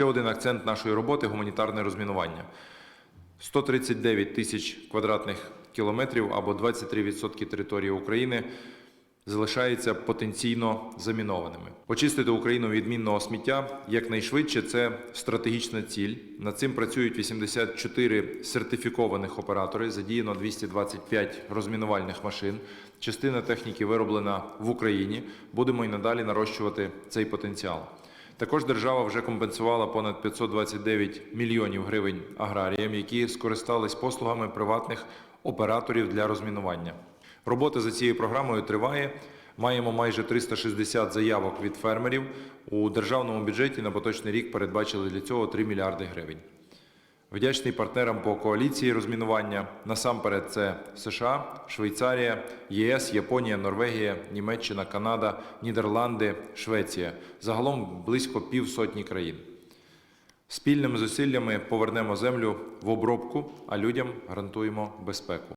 Ще один акцент нашої роботи гуманітарне розмінування. 139 тисяч квадратних кілометрів або 23% території України залишаються потенційно замінованими. Очистити Україну від мінного сміття якнайшвидше це стратегічна ціль. Над цим працюють 84 сертифікованих оператори. Задіяно 225 розмінувальних машин. Частина техніки вироблена в Україні. Будемо і надалі нарощувати цей потенціал. Також держава вже компенсувала понад 529 мільйонів гривень аграріям, які скористались послугами приватних операторів для розмінування. Робота за цією програмою триває. Маємо майже 360 заявок від фермерів. У державному бюджеті на поточний рік передбачили для цього 3 мільярди гривень. Вдячний партнерам по коаліції розмінування. Насамперед, це США, Швейцарія, ЄС, Японія, Норвегія, Німеччина, Канада, Нідерланди, Швеція. Загалом близько півсотні країн. Спільними зусиллями повернемо землю в обробку, а людям гарантуємо безпеку.